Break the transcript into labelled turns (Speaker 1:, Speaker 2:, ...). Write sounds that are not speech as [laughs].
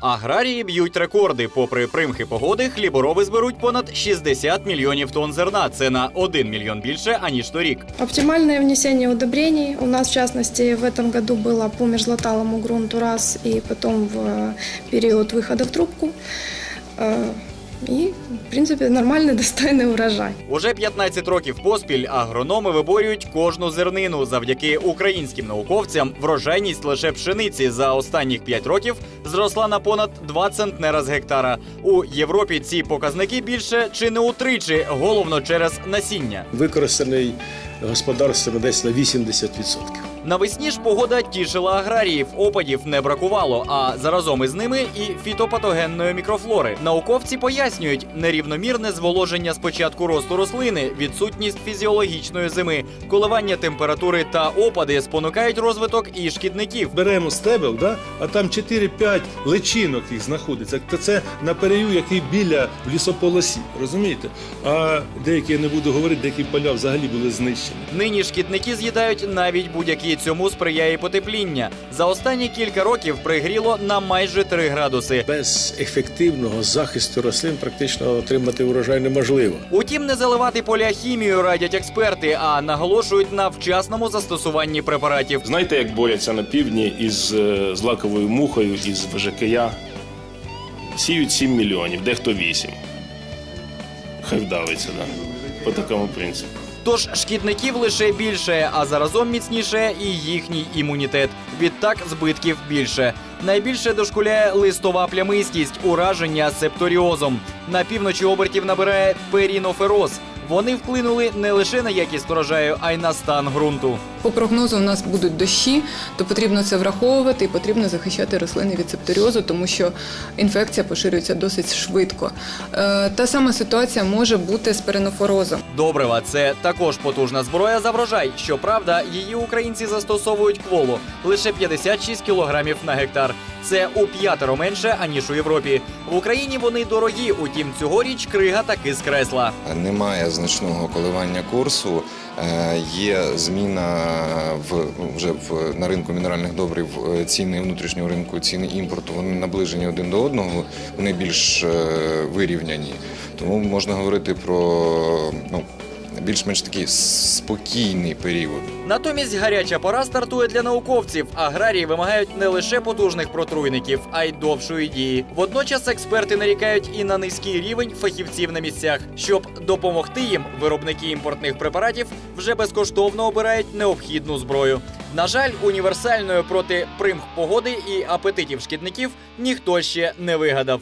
Speaker 1: Аграрії б'ють рекорди. Попри примхи погоди, хлібороби зберуть понад 60 мільйонів тонн зерна. Це на 1 мільйон більше аніж торік.
Speaker 2: Оптимальное внесение удобрений у нас, в частности, в этом году было по мерзлоталому грунту раз и потом в э, период выхода в трубку. Э, И, в принципе, нормальный, достойный [laughs] урожай.
Speaker 1: Уже 15 років поспіль агрономи виборюють кожну зернину. Завдяки українським науковцям врожайність лише пшениці за останніх 5 років зросла на понад 2 центнера з гектара. У Європі ці показники більше чи не утричі, головно через насіння.
Speaker 3: використаний господарствами десь на 80%.
Speaker 1: Навесні ж погода тішила аграріїв, опадів не бракувало, а заразом із ними і фітопатогенної мікрофлори. Науковці пояснюють, нерівномірне зволоження спочатку росту рослини, відсутність фізіологічної зими, коливання температури та опади спонукають розвиток і шкідників.
Speaker 3: Беремо стебел, да? а там 4-5 личинок їх знаходиться. Та це на перею, який біля в лісополосі. Розумієте? А деякі я не буду говорити, деякі поля взагалі були знищені.
Speaker 1: Нині шкідники з'їдають навіть будь-які цьому сприяє потепління. За останні кілька років пригріло на майже 3 градуси.
Speaker 3: Без ефективного захисту рослин практично отримати урожай неможливо.
Speaker 1: Утім, не заливати поля хімією радять експерти, а наголошують на вчасному застосуванні препаратів.
Speaker 4: Знаєте, як борються на півдні із е, злаковою мухою, із ВЖКЯ? Сіють 7 мільйонів, дехто 8. Хай вдавиться, да. По такому принципу.
Speaker 1: Тож шкідників лише більше, а заразом міцніше і їхній імунітет. Відтак збитків більше. Найбільше дошкуляє листова плямистість, ураження септоріозом. На півночі обертів набирає перінофероз. Вони вплинули не лише на якість урожаю, а й на стан ґрунту.
Speaker 5: По прогнозу у нас будуть дощі, то потрібно це враховувати і потрібно захищати рослини від септоріозу, тому що інфекція поширюється досить швидко. Е, Та сама ситуація може бути з перенофорозом.
Speaker 1: Добрива це також потужна зброя за врожай. Щоправда, її українці застосовують кволо лише 56 кілограмів на гектар. Це у п'ятеро менше аніж у Європі. В Україні вони дорогі. Утім, цьогоріч крига таки скресла.
Speaker 6: Немає значного коливання курсу. Е, Є зміна вже в на ринку мінеральних добрив е, ціни внутрішнього ринку, ціни імпорту. Вони наближені один до одного, вони більш е, вирівняні. Тому можна говорити про ну більш-менш такий спокійний період.
Speaker 1: Натомість гаряча пора стартує для науковців. Аграрії вимагають не лише потужних протруйників, а й довшої дії. Водночас експерти нарікають і на низький рівень фахівців на місцях. Щоб допомогти їм, виробники імпортних препаратів вже безкоштовно обирають необхідну зброю. На жаль, універсальною проти примх погоди і апетитів шкідників ніхто ще не вигадав.